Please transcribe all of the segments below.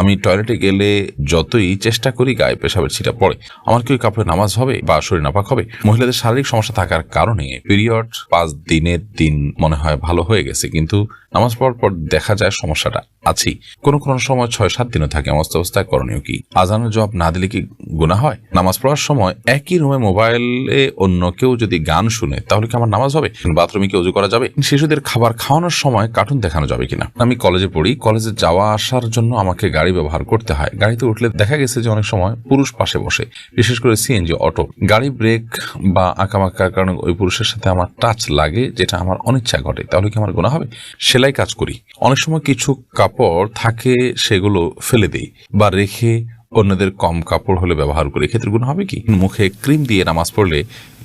আমি টয়লেটে গেলে যতই চেষ্টা করি গায়ে পেশাবের ছিটা পড়ে। আমার কি ওই কাপড়ে নামাজ হবে বা শরীর নাপাক হবে? মহিলাদের শারীরিক সমস্যা থাকার কারণে পিরিয়ড পাঁচ দিনের দিন মনে হয় ভালো হয়ে গেছে, কিন্তু নামাজ পড়ার পর দেখা যায় সমস্যাটা আছেই। কোনো কোনো সময় ছয় সাত দিনও থাকে অবস্থা অবস্থায় করণীয় কি? আজানের জবাব না দিলে কি গুণা হয়? নামাজ পড়ার সময় একই রুমে মোবাইলে অন্য কেউ যদি গান শুনে, তাহলে কি আমার নামাজ হবে? বাথরুমে কি উজু করা যাবে? শিশুদের খাবার খাওয়ানোর সময় কার্টুন দেখানো যাবে কিনা? আমি কলেজে পড়ি কলেজে যাওয়া আসার জন্য আমাকে গাড়ি ব্যবহার করতে হয়। গাড়িতে উঠলে দেখা গেছে যে অনেক সময় পুরুষ পাশে বসে, বিশেষ করে সিএনজি অটো গাড়ি ব্রেক বা আঁকামাকার কারণে ওই পুরুষের সাথে আমার টাচ লাগে, যেটা আমার অনিচ্ছা ঘটে। তাহলে কি আমার গোনা হবে? সেলাই কাজ করি। অনেক সময় কিছু কাপড় থাকে, সেগুলো ফেলে দেই বা রেখে অন্যদের কম কাপড় হলে ব্যবহার করে এক্ষেত্রে গুণ হবে কি? মুখে ক্রিম দিয়ে নামাজ পড়লে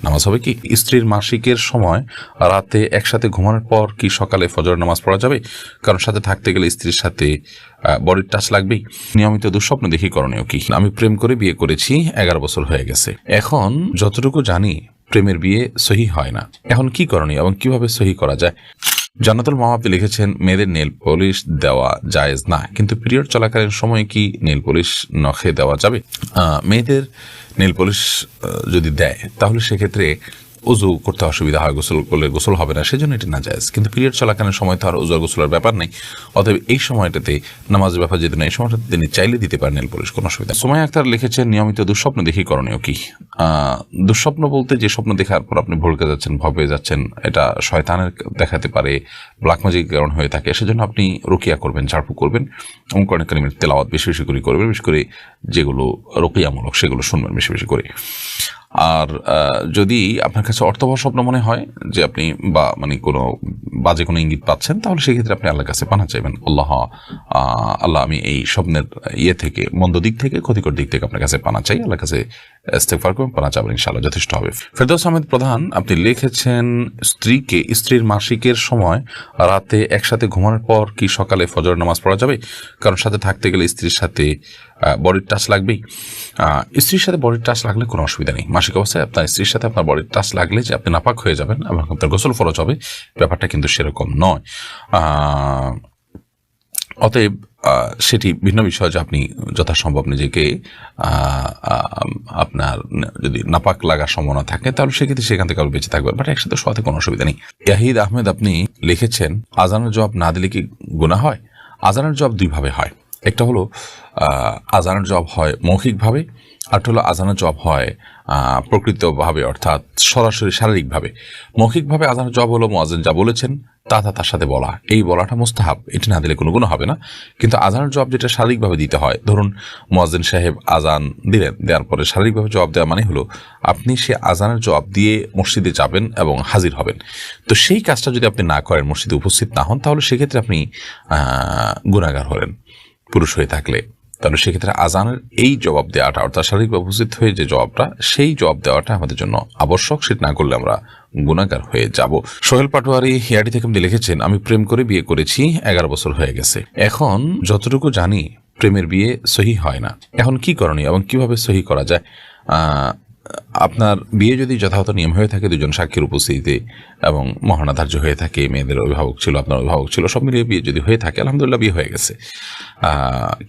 নামাজ হবে কি? স্ত্রীর মাসিকের সময় রাতে একসাথে ঘুমানোর পর কি সকালে ফজর নামাজ পড়া যাবে? কারণ সাথে থাকতে গেলে স্ত্রীর সাথে বডির টাচ লাগবেই। নিয়মিত দুঃস্বপ্ন দেখি করণীয় কি? আমি প্রেম করে বিয়ে করেছি, এগারো বছর হয়ে গেছে। এখন যতটুকু জানি, প্রেমের বিয়ে সহি হয় না। এখন কি করণীয় এবং কীভাবে সহি করা যায়? জান্নাতুল মাহাবি লিখেছেন, মেয়েদের নেল পলিশ দেওয়া জায়েজ না। কিন্তু পিরিয়ড চলাকালীন সময় কি নেল পলিশ নখে দেওয়া যাবে? মেয়েদের নেল পলিশ যদি দেয়, তাহলে সেক্ষেত্রে উজু করতে অসুবিধা হয়, গোসল করলে গোসল হবে না, সেজন্য এটি না যায় কিন্তু পিরিয়ড চলাকালীন সময় তো আর আর গোসলের ব্যাপার নেই। অতএব এই সময়টাতে নামাজের ব্যাপার যদি না এই সময়টাতে তিনি চাইলে দিতে পারেন নেল পলিশ, কোনো অসুবিধা। সময় আক্তার লিখেছেন, নিয়মিত দুঃস্বপ্ন দেখি করণীয় কি? দুঃস্বপ্ন বলতে যে স্বপ্ন দেখার পর আপনি ভুলকে যাচ্ছেন ভবে যাচ্ছেন, এটা শয়তানের দেখাতে পারে ব্ল্যাক ম্যাজিক কারণ হয়ে থাকে। সেজন্য আপনি রুকিয়া করবেন ঝাড়ফু করবেন এবং কারিমের তেলাওয়াত বেশি বেশি করে করবেন, বিশেষ করে যেগুলো রোকিয়ামূলক, সেগুলো শুনবেন বেশি বেশি করে আর যদি আপনার কাছে অর্থবহ স্বপ্ন মনে হয় যে আপনি বা মানে কোনো বাজে কোনো ইঙ্গিত পাচ্ছেন, তাহলে সেক্ষেত্রে আপনি আল্লাহর কাছে পানা চাইবেন। আল্লাহ আল্লাহ আমি এই স্বপ্নের ইয়ে থেকে, মন্দ দিক থেকে, ক্ষতিকর দিক থেকে আপনার কাছে পানা চাই, আল্লাহর কাছে ইস্তেগফার করবেন পানা চাবেন ইনশাআল্লাহ যথেষ্ট হবে। ফেরদৌস আহমেদ প্রধান, আপনি লিখেছেন, স্ত্রীকে, স্ত্রীর মাসিকের সময় রাতে একসাথে ঘুমানোর পর কি সকালে ফজর নামাজ পড়া যাবে? কারণ সাথে থাকতে গেলে স্ত্রীর সাথে বডির টাচ লাগবেই। স্ত্রীর সাথে বডির টাচ লাগলে কোনো অসুবিধা নেই। মাসিক অবস্থায় আপনার স্ত্রীর সাথে আপনার বডির টাচ লাগলে যে আপনি নাপাক হয়ে যাবেন এবং আপনার গোসল ফরজ হবে, ব্যাপারটা কিন্তু সেরকম নয়। অতএব সেটি ভিন্ন বিষয় যে আপনি যথাসম্ভব নিজেকে আপনার যদি নাপাক লাগার সম্ভাবনা থাকে, তাহলে সেক্ষেত্রে সেখান থেকে আরও বেঁচে থাকবে বাট একসাথে শোয়াতে কোনো অসুবিধা নেই। ইয়াহিদ আহমেদ আপনি লিখেছেন, আজানের জবাব না দিলে কি গুণা হয়? আজানের জবাব দুইভাবে হয়। একটা হলো আজানের জবাব হয় মৌখিকভাবে আরটা হলো আজানের জবাব হয় প্রকৃতভাবে অর্থাৎ সরাসরি শারীরিকভাবে। মৌখিকভাবে আজানের জব হলো মোয়াজেন যা বলেছেন, তা তা তার সাথে বলা। এই বলাটা মোস্তাহাব, এটি না দিলে কোনো গুণ হবে না। কিন্তু আজানের জবাব যেটা শারীরিকভাবে দিতে হয়, ধরুন মোয়াজ্জেন সাহেব আজান দিলেন, দেওয়ার পরে শারীরিকভাবে জবাব দেওয়া মানে হলো আপনি সে আজানের জবাব দিয়ে মসজিদে যাবেন এবং হাজির হবেন। তো সেই কাজটা যদি আপনি না করেন, মসজিদে উপস্থিত না হন, তাহলে সেক্ষেত্রে আপনি গুণাগার হলেন, পুরুষ হয়ে থাকলে। তাহলে সেক্ষেত্রে আজানের এই জবাব দেওয়াটা, অর্থাৎ শারীরিকভাবে উপস্থিত হয়ে যে জবাবটা, সেই জবাব দেওয়াটা আমাদের জন্য আবশ্যক। সেটা না করলে আমরা গুণাগার হয়ে যাব। সোহেল পাটোয়ারি হিয়াটি থেকে আপনি লিখেছেন, আমি প্রেম করে বিয়ে করেছি, এগারো বছর হয়ে গেছে। এখন যতটুকু জানি, প্রেমের বিয়ে সহি হয় না। এখন কি করণীয় এবং কীভাবে সহি করা যায়? আপনার বিয়ে যদি যথাযথ নিয়ম হয়ে থাকে, দুজন সাক্ষীর উপস্থিতিতে এবং মহানাধার্য হয়ে থাকে, মেয়েদের অভিভাবক ছিল, আপনার অভিভাবক ছিল, সব মিলিয়ে বিয়ে যদি হয়ে থাকে, আলহামদুলিল্লাহ বিয়ে হয়ে গেছে।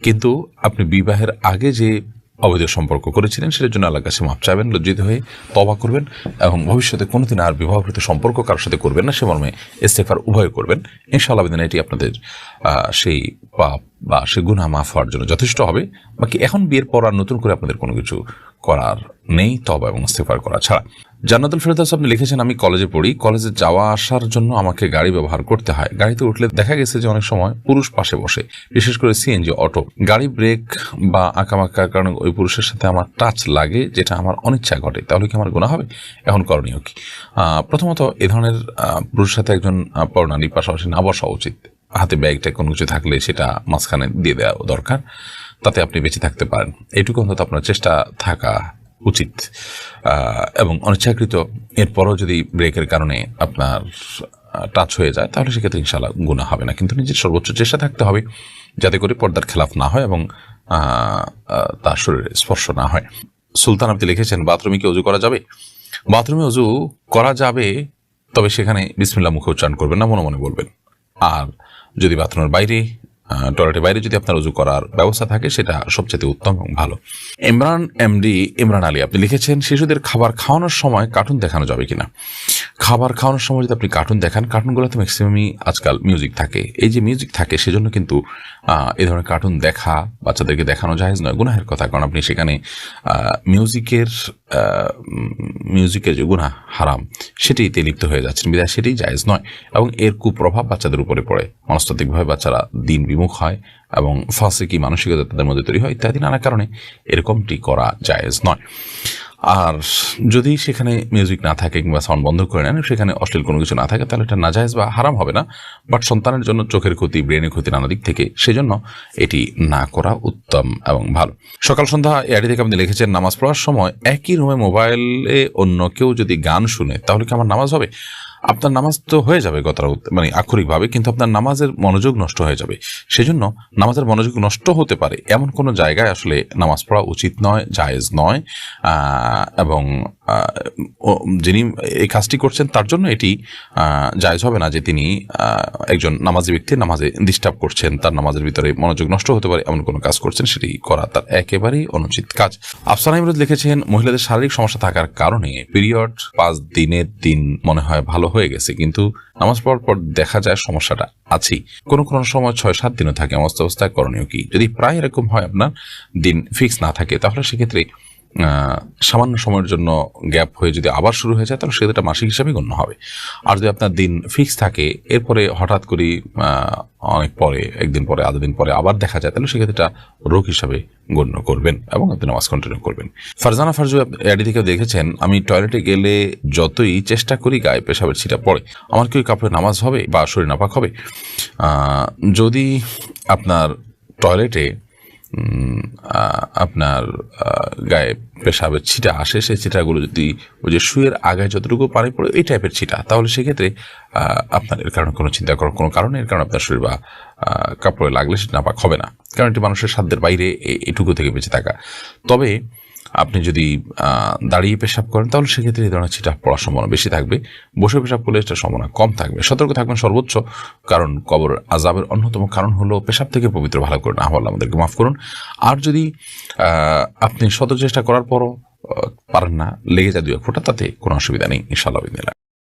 কিন্তু আপনি বিবাহের আগে যে অবৈধ সম্পর্ক করেছিলেন সেটার জন্য আল্লাহ কাছে মাপ চাইবেন, লজ্জিত হয়ে তবা করবেন এবং ভবিষ্যতে কোনোদিন আর বিবাহকৃত সম্পর্ক কারোর সাথে করবেন না, সে মর্মে ইস্তেফার উভয় করবেন। ইনশাল আবেদিন এটি আপনাদের সেই পাপ বা সে গুনাহ মাফ হওয়ার জন্য যথেষ্ট হবে। বাকি এখন বিয়ের পর আর নতুন করে আপনাদের কোনো কিছু করার নেই তবা এবং ইস্তেফার করা ছাড়া। জান্নাতুল ফেরদাস আপনি লিখেছেন, আমি কলেজে পড়ি। কলেজে যাওয়া আসার জন্য আমাকে গাড়ি ব্যবহার করতে হয়। গাড়িতে উঠলে দেখা গেছে যে অনেক সময় পুরুষ পাশে বসে, বিশেষ করে সিএনজি, অটো। গাড়ি ব্রেক বা আঁকামাকার কারণে ওই পুরুষের সাথে আমার টাচ লাগে, যেটা আমার অনিচ্ছা ঘটে। তাহলে কি আমার গুণা হবে? এখন করণীয় কি? প্রথমত এ ধরনের পুরুষের সাথে একজন পরনারী পাশাপাশি না বসা উচিত। হাতে ব্যাগটা কোনো কিছু থাকলে সেটা মাঝখানে দিয়ে দেওয়া দরকার। তাতে আপনি বেঁচে থাকতে পারেন। এইটুকু অন্তত আপনার চেষ্টা থাকা উচিত। এবং অনিচ্ছাকৃত এরপরও যদি ব্রেকের কারণে আপনার টাচ হয়ে যায়, তাহলে সেক্ষেত্রে ইনশাল্লাহ গুণা হবে না। কিন্তু নিজের সর্বোচ্চ চেষ্টা থাকতে হবে যাতে করে পর্দার খেলাফ না হয় এবং তার শরীরে স্পর্শ না হয়। সুলতান আপনি লিখেছেন, বাথরুমে কি অজু করা যাবে? বাথরুমে অজু করা যাবে, তবে সেখানে বিসমিল্লা মুখে উচ্চারণ করবেন না, মনে মনে বলবেন। আর যদি বাথরুমের বাইরে টয়লেটের বাইরে যদি আপনার উজু করার ব্যবস্থা থাকে, সেটা সবচেয়ে উত্তম এবং ভালো। ইমরান এমডি ইমরান আলী, আপনি লিখেছেন, শিশুদের খাবার খাওয়ানোর সময় কার্টুন দেখানো যাবে কিনা? খাবার খাওয়ানোর সময় যদি আপনি কার্টুন দেখান কার্টুনগুলোতে ম্যাক্সিমামই আজকাল মিউজিক থাকে। এই যে মিউজিক থাকে, সেজন্য কিন্তু এই ধরনের কার্টুন দেখা, বাচ্চাদেরকে দেখানো জায়েজ নয়, গুনাহের কথা। কারণ আপনি সেখানে মিউজিকের মিউজিকের যে গুনাহ হারাম সেটিতে লিপ্ত হয়ে যাচ্ছেন। বিদায় সেটি জায়েজ নয়। এবং এর কুপ্রভাব বাচ্চাদের উপরে পড়ে। মনস্তাত্ত্বিকভাবে বাচ্চারা দিন বিমুখ হয় এবং ফাঁসিকি মানসিকতা তাদের মধ্যে তৈরি হয় ইত্যাদি নানা কারণে এরকমটি করা জায়েজ নয়। আর যদি সেখানে মিউজিক না থাকে কিংবা সাউন্ড বন্ধ করে নেন, সেখানে অশ্লীল কোনো কিছু না থাকে, তাহলে এটা নাজায়েজ বা হারাম হবে না। বাট সন্তানের জন্য চোখের ক্ষতি ব্রেনের ক্ষতি নানা দিক থেকে, সেজন্য এটি না করা উত্তম এবং ভালো। সকাল সন্ধ্যা এআডি থেকে আপনি লিখেছেন, নামাজ পড়ার সময় একই রুমে মোবাইলে অন্য কেউ যদি গান শুনে, তাহলে কি আমার নামাজ হবে? আপনার নামাজ তো হয়ে যাবে গত মানে আক্ষরিকভাবে, কিন্তু আপনার নামাজের মনোযোগ নষ্ট হয়ে যাবে। সেজন্য নামাজের মনোযোগ নষ্ট হতে পারে এমন কোনো জায়গায় আসলে নামাজ পড়া উচিত নয়, জায়েজ নয় এবং যিনি এই কাজটি করছেন, তার জন্য এটি জায়েজ হবে না যে তিনি একজন নামাজি ব্যক্তি, নামাজে ডিস্টার্ব করছেন, তার নামাজের ভিতরে মনোযোগ নষ্ট হতে পারে, এমন কোনো কাজ করছেন, সেটি করা তার একেবারেই অনুচিত কাজ। আফসান ইমরুদ লিখেছেন, মহিলাদের শারীরিক সমস্যা থাকার কারণে পিরিয়ড পাঁচ দিনের দিন মনে হয় ভালো হয়ে গেছে, কিন্তু নামাজ পড়ার পর দেখা যায় সমস্যাটা আছেই। কোনো কোনো সময় ছয় সাত দিনও থাকে অবস্থা অবস্থায় করণীয় কি? যদি প্রায় এরকম হয় আপনার, দিন ফিক্স না থাকে, তাহলে সেক্ষেত্রে সামান্য সময়ের জন্য গ্যাপ হয়ে যদি আবার শুরু হয়ে যায়, তাহলে সেটা মাসিক হিসাবে গণ্য হবে। আর যদি আপনার দিন ফিক্স থাকে, এরপরে হঠাৎ করে অনেক পরে, একদিন পরে, আধা দিন পরে আবার দেখা যায়, তাহলে সেক্ষেত্রে এটা রোগ হিসাবে গণ্য করবেন এবং আপনি নামাজ কন্টিনিউ করবেন। ফারজানা ফারজু এডি থেকে দেখেছেন? আমি টয়লেটে গেলে যতই চেষ্টা করি, গায়ে পেশাবের ছিটা পড়ে। আমার কি কাপড়ে নামাজ হবে বা শরীর নাপাক হবে? যদি আপনার টয়লেটে আপনার গায়ে পেশাবের ছিটা আসে, সেই ছিটাগুলো যদি ওই যে শুয়ের আগায় যতটুকু পানি পড়ে এই টাইপের ছিটা, তাহলে সেক্ষেত্রে আপনার এর কারণে কোনো চিন্তা করার কোনো কারণে এর কারণে আপনার শরীর বা কাপড়ে লাগলে সেটা নাপাক হবে না। কারণ এটি মানুষের সাধ্যের বাইরে এটুকু থেকে বেঁচে থাকা। তবে আপনি যদি দাঁড়িয়ে পেশাব করেন, তাহলে সেক্ষেত্রে এই ধরনের ছিটা পড়ার সম্ভাবনা বেশি থাকবে। বসে পেশাব করলে এটার সম্ভাবনা কম থাকবে। সতর্ক থাকবেন সর্বোচ্চ, কারণ কবর আজাবের অন্যতম কারণ হলো পেশাব থেকে পবিত্র ভালো করুন আহ্বাল আমাদেরকে মাফ করুন। আর যদি আপনি শত চেষ্টা করার পরও পারেন না, লেগে যায় এক ফোঁটা, তাতে কোনো অসুবিধা নেই ইনশাল্লাহ।